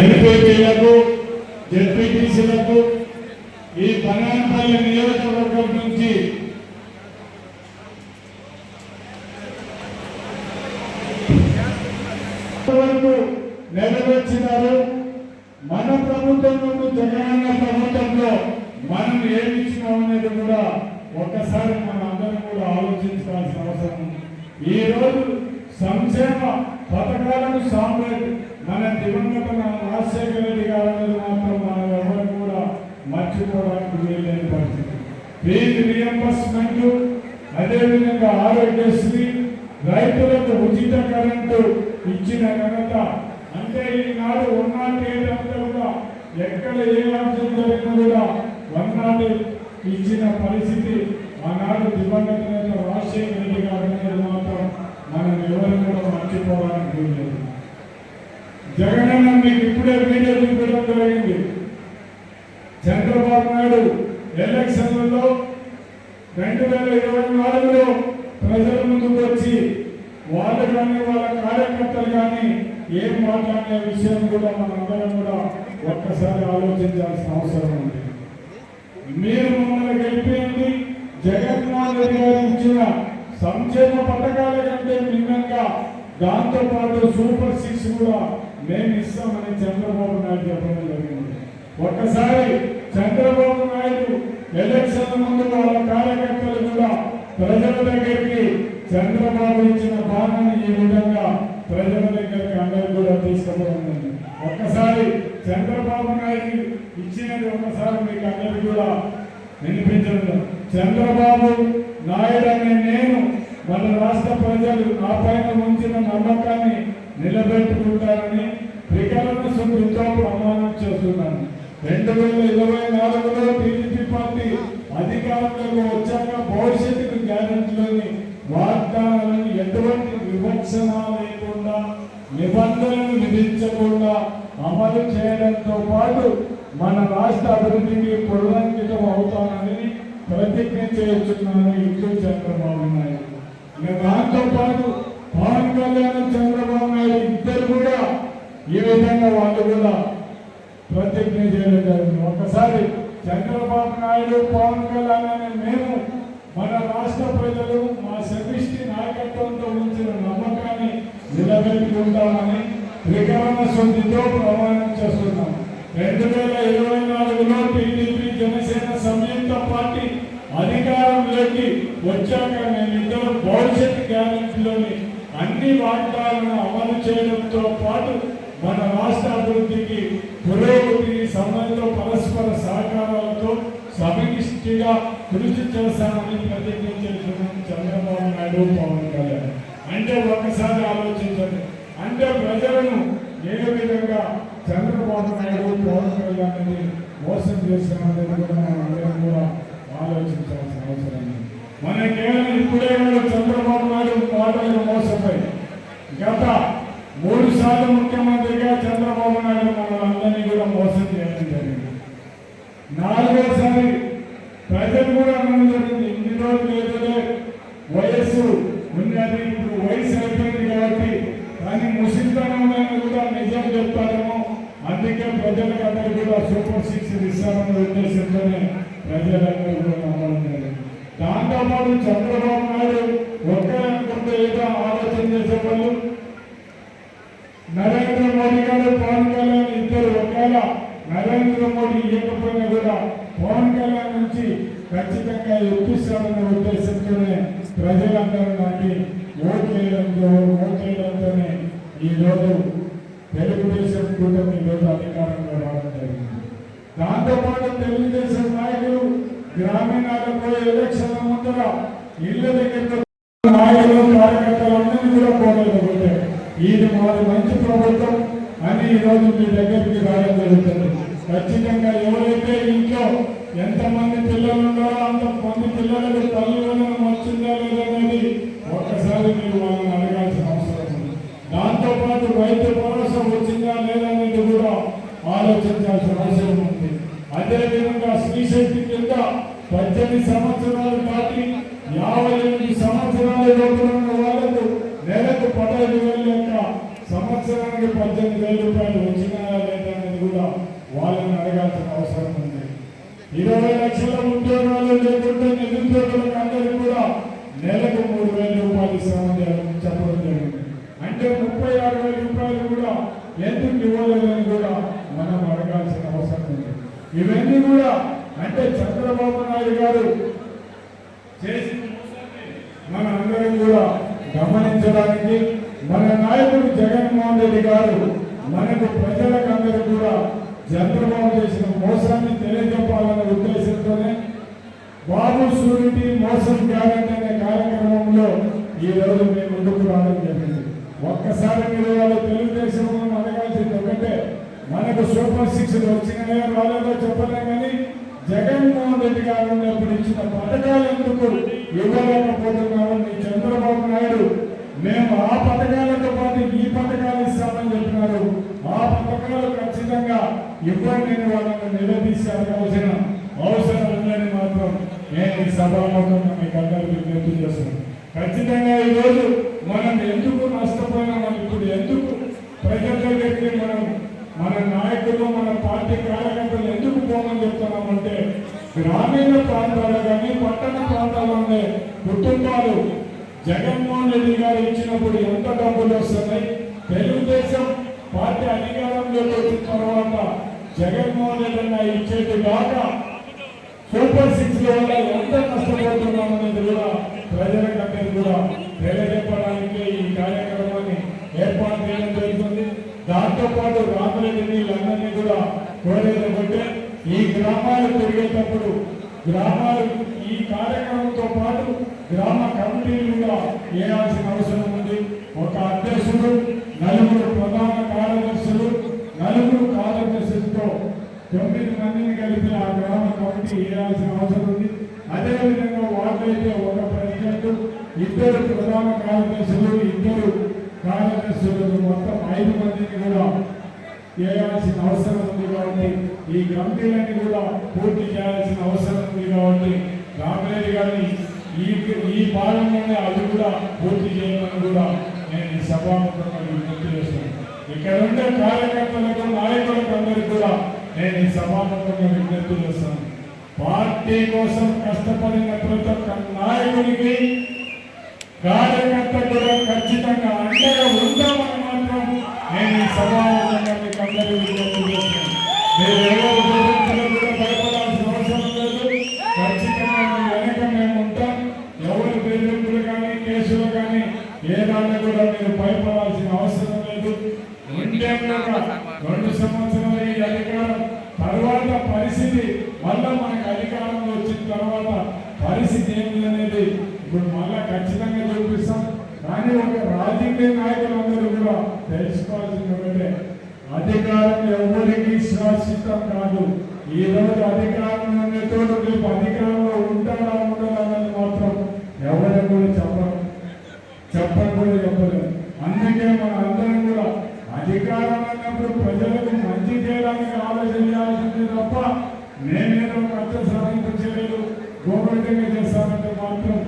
ఎంపీటీలకు జెడ్పీటీసీలకు ఈ బనాన్పల్లి నియోజకవర్గం నుంచి వరకు నెరవేర్చినారు. మన ప్రభుత్వం నుండి జగనన్న ప్రభుత్వంలో మనం ఏమి ఇచ్చినాం అనేది కూడా ఒక్కసారి మనం అందరం కూడా ఆలోచించాల్సిన అవసరం ఉంది. ఈ రోజు సంక్షేమ పథకాలను సాంప్రదాయ మన దివంగత మన రాజశేఖర రెడ్డి గారు మాత్రం మనం ఎవరు కూడా మర్చిపోవడానికి వీలైన పరిస్థితి. ఫీజు రియంబర్స్మెంట్ అదేవిధంగా ఆరోగ్యశ్రీ రైతులకు ఉచిత కరెంటు ఇచ్చిన ఘనత. అంటే ఈనాడు వన్ నాట్ కూడా ఎక్కడ ఏ అంశం జరిగినా కూడా వన్నాటి ఇచ్చిన పరిస్థితి ఆనాడు దివంగత నేత రాజశేఖర రెడ్డి గారు అనేది మాత్రం మనం ఎవరు కూడా మర్చిపోవడానికి లేదు జగనన్న మీకు ఇప్పుడే వీడియో చూపించడం జరిగింది చంద్రబాబు నాయుడు ఎలక్షన్లలో రెండు వేల ఇరవై నాలుగులో ప్రజల ముందుకు వచ్చి వాళ్ళు కానీ వాళ్ళ కార్యకర్తలు కానీ ఏం మాట్లాడే విషయం కూడా మనందరం కూడా ఒక్కసారి ఆలోచించాల్సిన అవసరం ఉంది. మీరు మమ్మల్ని గెలిపింది జగన్మోహన్ రెడ్డి గారు ఇచ్చిన సంక్షేమ పథకాల కంటే భిన్నంగా దాంతో పాటు సూపర్ సిక్స్ కూడా మేము ఇస్తామని చంద్రబాబు నాయుడు చెప్పడం జరిగింది. ఒక్కసారి చంద్రబాబు నాయుడు ఎలక్షన్ ముందు వాళ్ళ కార్యకర్తలు కూడా ప్రజల దగ్గర చంద్రబాబు ఇచ్చిన బాణాన్ని ఈ విధంగా ప్రజల దగ్గరికి అందరూ కూడా తీసుకుపోతుంది ఒక్కసారి చంద్రబాబు నాయుడు ఇచ్చినది ఒక్కసారి మీకు అందరికీ కూడా వినిపించడం. చంద్రబాబు నాయుడు అనే నేను మన రాష్ట్ర ప్రజలు నా పైన ఉంచిన నమ్మకాన్ని నిలబెట్టుకుంటారని త్రికరణ శుద్ధితో ప్రమాణం చేస్తున్నాను. రెండు వేల ఇరవై నాలుగులో టీడీపీ పార్టీ అధికారంలోకి వచ్చాక భవిష్యత్తుకు గ్యారెంటీలోని వాగ్దానాలను ఎటువంటి వివక్షణ లేకుండా నిబంధనలు విధించకుండా అమలు చేయడంతో పాటు మన రాష్ట్ర అభివృద్ధికి పునరంకితం అవుతానని ప్రతిజ్ఞ చేస్తున్నాను ఇంట్లో చంద్రబాబు నాయుడు. దాంతోపాటు పవన్ కళ్యాణ్ చంద్రబాబు నాయుడు ఇద్దరు కూడా ఈ విధంగా వాళ్ళు కూడా ప్రతిజ్ఞ చేయడం జరిగింది. ఒకసారి చంద్రబాబు నాయుడు పవన్ కళ్యాణ్ నిలబెట్టుకుంటామని త్రికరణ శుద్ధితో ప్రమాణం చేస్తున్నాం. రెండు వేల ఇరవై నాలుగులో టీడీపీ జనసేన సంయుక్త పార్టీ అధికారంలోకి వచ్చాక మేమిద్దరం భవిష్యత్ గ్యారెంటీలోని అన్ని వాగ్దానాలను అమలు చేయడంతో పాటు మన రాష్ట్ర అభివృద్ధికి పురోగతికి సమయంలో పరస్పర సహకారాలతో సమిష్టిగా కృషి చేస్తామని ప్రతిజ్ఞ చేస్తున్నాం చంద్రబాబు నాయుడు పవన్ కళ్యాణ్. అంటే ఒకసారి ఆలోచించండి. అంటే ప్రజలను ఏ విధంగా చంద్రబాబు నాయుడు పవన్ కళ్యాణ్ మోసం చేస్తున్నది కూడా మనం అందరం కూడా ఆలోచించాల్సిన అవసరం ఉంది. మన కేవలం ఇప్పుడే చంద్రబాబు నాయుడు మాటలు మోసపోయి గత మూడు సార్లు ముఖ్యమంత్రిగా చంద్రబాబు నాయుడు మనందరినీ కూడా మోసం చేయడం జరిగింది. నాలుగోసారి ప్రజలు కూడా అనడం జరిగింది ఇన్ని రోజులు ఏదైతే వయస్సు ఉన్నది ఇప్పుడు వయసు అయిపోయింది కాబట్టి కానీ ముసిల్తనంలో కూడా నిజం చెప్తారేమో? అందుకే ప్రజలకు అందరికీ కూడా సూపర్ సిక్స్ ఇస్తారన్న ఉద్దేశంతోనే ప్రజలందరూ కూడా నమ్మడం జరిగింది. దాంతో పాటు చంద్రబాబు నాయుడు ఒక్కరే అనుకుంటే ఏదో ఆలోచన చేసేవాళ్ళు నరేంద్ర మోడీ గారు పవన్ కళ్యాణ్ ఇద్దరు ఒకవేళ నరేంద్ర మోడీ ఇవ్వకపోయినా కూడా పవన్ కళ్యాణ్ నుంచి ఖచ్చితంగా ఇప్పిస్తారన్న ఉద్దేశంతోనే ప్రజలందరూ నాకు ఓట్లేయడంతో ఓట్లేయడంతోనే ఈ రోజు తెలుగుదేశం కూటమి ఈరోజు అధికారంలో రావడం జరిగింది. దాంతోపాటు తెలుగుదేశం నాయకులు గ్రామీణాలకు ఎలక్షన్ల ముందర ఇళ్ళ దగ్గర నాయకులు కార్యకర్తలందరినీ కూడా కోరలేదు ఒకటే ఇది మాది మంచి ప్రభుత్వం అని ఈరోజు మీ దగ్గరికి రావడం జరుగుతుంది. ఖచ్చితంగా ఎవరైతే ఇంట్లో ఎంతమంది పిల్లలు ఉన్నారో అంతమంది పిల్లలకు తల్లిదండ్రులను వచ్చిందా లేదనేది ఒక్కసారి మీరు వాళ్ళని అడగాల్సిన అవసరం ఉంది. దాంతో పాటు అవసరం వచ్చిందా లేదనేది కూడా ఆలోచించాల్సిన అవసరం ఉంది. అదేవిధంగా స్త్రీ శక్తి కింద పద్దెనిమిది సంవత్సరాలు దాటి యాభై ఎనిమిది సంవత్సరాల లోపల వాళ్ళకు నెలకు పదహైదు వేలు లేక సంవత్సరానికి పద్దెనిమిది వేల రూపాయలు వచ్చినాయా లేదా అనేది కూడా వాళ్ళని అడగాల్సిన అవసరం ఉంది. ఇరవై లక్షల ఉద్యోగాలు లేకుంటే నిరుద్యోగులకు అందరికీ కూడా నెలకు మూడు వేల రూపాయలు ఇస్తామని ముప్పై ఆరు వేల రూపాయలు కూడా ఎందుకు ఇవ్వలేదని కూడా మనం అడగాల్సిన అవసరం ఉంది. ఇవన్నీ కూడా అంటే చంద్రబాబు నాయుడు గారు చేసిన మన అందరం కూడా గమనించడానికి మన నాయకుడు జగన్మోహన్ రెడ్డి గారు మనకు ప్రజలకందరూ కూడా చంద్రబాబు చేసిన మోసాన్ని తెలియజెప్పాలనే ఉద్దేశంతోనే బాబు సూరిటీ మోసం గ్యారెంటీ అనే కార్యక్రమంలో ఈ రోజు మేము ముందుకు రావడం జరిగింది. ఒక్కసారి మీరు వాళ్ళు తెలుగుదేశం అడగాల్సింది ఒకటే మనకు సూపర్ సిక్స్ వచ్చినాయో రాలేదో చెప్పలేం కానీ జగన్మోహన్ రెడ్డి గారు ఉన్నప్పుడు ఇచ్చిన పథకాలు ఎందుకు ఇవ్వలేకపోతున్నామని చంద్రబాబు నాయుడు మేము ఆ పథకాలతో పాటు ఈ పథకాలు ఇస్తామని చెప్పినారు. ఆ పథకాలు ఖచ్చితంగా ఇవ్వండి వాళ్ళని నిలదీసి అవసరం ఉందని మాత్రం నేను ఈ సభాముఖంగా మీకు అందరికీ విజ్ఞప్తి చేస్తున్నాను. ఖచ్చితంగా ఈరోజు మనం ఎందుకు నష్టపోయినాం ఇప్పుడు ఎందుకు ప్రజల దగ్గరికి మనం మన నాయకులు మన పార్టీ కార్యకర్తలు ఎందుకు పోమని చెప్తున్నామంటే గ్రామీణ ప్రాంతాలు కానీ పట్టణ ప్రాంతాల్లో ఉండే కుటుంబాలు జగన్మోహన్ రెడ్డి గారు ఇచ్చినప్పుడు ఎంత డబ్బులు వస్తున్నాయి? తెలుగుదేశం పార్టీ అధికారంలోకి వచ్చిన తర్వాత జగన్మోహన్ రెడ్డి అన్న ఇచ్చేది కాక సూపర్ సిక్స్లో వల్ల ఎంత నష్టపోతున్నాం అనేది కూడా ప్రజలకందరూ కూడా తెలియజెప్పడానికి ఈ కార్యక్రమాన్ని ఏర్పాటు చేయడం జరుగుతుంది దాంతో పాటు రామరెడ్డిని వీళ్ళందరినీ కూడా కోరేది ఒకటే ఈ గ్రామాలు తిరిగేటప్పుడు గ్రామాలు ఈ కార్యక్రమంతో పాటు గ్రామ కమిటీలు కూడా వేయాల్సిన అవసరం ఉంది. ఒక అధ్యక్షుడు నలుగురు ప్రధాన కార్యదర్శులు నలుగురు కార్యదర్శులతో తొమ్మిది మందిని కలిపి ఆ గ్రామ కమిటీ వేయాల్సిన అవసరం ఉంది. అదేవిధంగా వాళ్ళైతే ఒక ప్రెసిడెంట్ ఇద్దరు ప్రధాన కార్యదర్శులు ఇద్దరు కార్యదర్శులు మొత్తం ఐదు మందిని కూడా చేయాల్సిన అవసరం ఉంది కాబట్టి ఈ కమిటీలన్నీ కూడా పూర్తి చేయాల్సిన అవసరం ఉంది కాబట్టి రామరెడ్డి గారిని ఈ ఈ భాగంలోనే అది కూడా పూర్తి చేయాలని కూడా నేను ఈ సభాముఖంగా విజ్ఞప్తి చేస్తున్నాను. ఇక్కడ ఉండే కార్యకర్తలకు నాయకులకు అందరికీ కూడా నేను ఈ సభాముఖంగా విజ్ఞప్తి చేస్తాను పార్టీ కోసం కష్టపడిన ప్రతి ఒక్క నాయకునికి కార్యకర్త కూడా ఖచ్చితంగా అండగా ఉంటామని మాత్రం నేను ఈ సభాముఖంగా మీకు అందరికీ విజ్ఞప్తి చేస్తున్నాను. మీరు ఎవరు బెదిరించినా కూడా భయపడాల్సిన అవసరం లేదు ఖచ్చితంగా మీ వెనక మేము ఉంటాం ఎవరు బెదిరింపులు కానీ కేసులు కానీ ఏ దాన్ని కూడా మీరు భయపడాల్సిన అవసరం లేదు ఉంటే కనుక రెండు సంవత్సరాల ఈ అధికారం తర్వాత పరిస్థితి మళ్ళా మనకు అధికారంలో వచ్చిన తర్వాత పరిస్థితి ఏమి అనేది ఇప్పుడు మళ్ళా ఖచ్చితంగా చూపిస్తాం కానీ ఒక రాజకీయ నాయకులందరూ కూడా తెలుసుకోవాల్సింది ఒకటే అధికారం ఎవరికి శాశ్వతం కాదు. ఈ రోజు అధికారం ఉండే రేపు అధికారంలో ఉంటారా ఉండరా అన్నది మాత్రం ఎవరు కూడా చెప్పరు. చెప్పరు కూడా చెప్పలేదు అందుకే మన అందరం కూడా అధికారం అన్నప్పుడు ప్రజలకు మంచి చేయడానికి ఆలోచన చేయాల్సింది తప్ప నేనేదో కష్ట సాధింపు చర్యలు గోపరితంగా చేస్తానంటే మాత్రం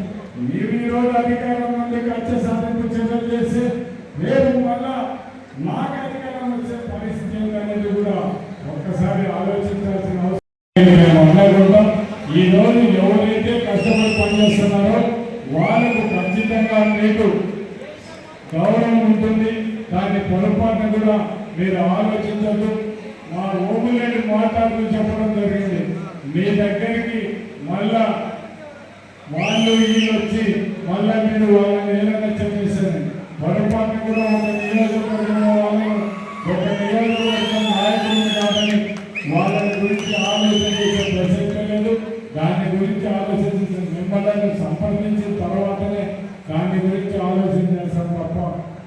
మీరు ఈ రోజు అధికారం నుండి కక్ష సాధింపు చర్యలు చేసి రేపు మళ్ళా నాకు అధికారం వచ్చే పరిస్థితి ఏంటనేది కూడా ఒక్కసారి ఆలోచించాల్సిన అవసరం మేము అందరూ ఈ రోజు ఎవరైతే కష్టపడి పనిచేస్తున్నారో వాళ్ళకు ఖచ్చితంగా మీకు గౌరవం ఉంటుంది. దాని పొరపాటున కూడా మీరు ఆలోచించద్దు. మా ఓములేని మాట్లాడుతూ చెప్పడం జరిగింది. మీ దగ్గరికి మళ్ళా వాళ్ళు వీళ్ళు వచ్చి మళ్ళా మీరు వాళ్ళని ఏదైనా చెప్పేశారు పొరపాటున కూడా ఒక నియోజకవర్గం వాళ్ళు ఒక నియోజకవర్గం నాయకులు కాదని వాళ్ళ గురించి ఆలోచన చేసే ప్రసక్తి లేదు. దాని గురించి ఆలోచించిన మిమ్మల్ని సంప్రదించిన తర్వాతనే దాని గురించి ఆలోచన చేస్తాం తప్ప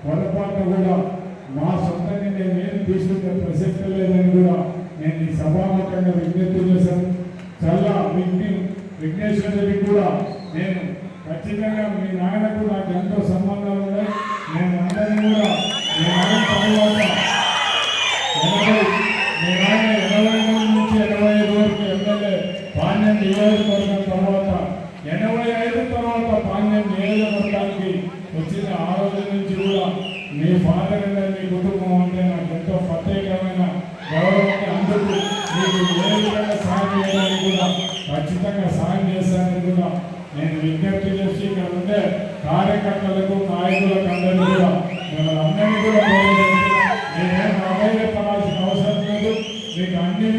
పొరపాటు కూడా మా సొంతంగా నేను తీసుకునే ప్రసక్తి లేదని కూడా నేను ఈ సభాముఖంగా విజ్ఞప్తి చేశాను. చాలా విఘ్ని విఘ్నేశ్వర రెడ్డి కూడా నేను ఖచ్చితంగా మీ నాయనకు నాకు ఎంతో సంబంధాలు ఉన్నాయి. నేను అందరినీ కూడా మీ నాయన తర్వాత ఎనభై మీ నాయన ఎనభై మూడు నుంచి ఎనభై ఐదు వరకు ఎమ్మెల్యే పాండ్యం నియోజకవర్గం తర్వాత ఎనభై ఐదు తర్వాత పాండ్యం నియోజకవర్గానికి వచ్చిన ఆ రోజు నుంచి కూడా మీ ఫాదర్ అనే మీ కుటుంబం అంటే నాకు ఎంతో ప్రత్యేకమైన గౌరవాన్ని అందుకు మీకు ఏ విధంగా సాయం చేయడానికి కూడా ఖచ్చితంగా సాయం చేశానని కూడా నేను విజ్ఞప్తి చేసి ఇక్కడ ఉండే కార్యకర్తలకు నాయకులకు అందరికీ కూడా కూడా నేనేం అభయ అవసరం లేదు. మీకు అన్ని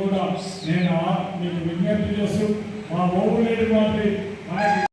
కూడా నేను మీకు విజ్ఞప్తి చేస్తూ మా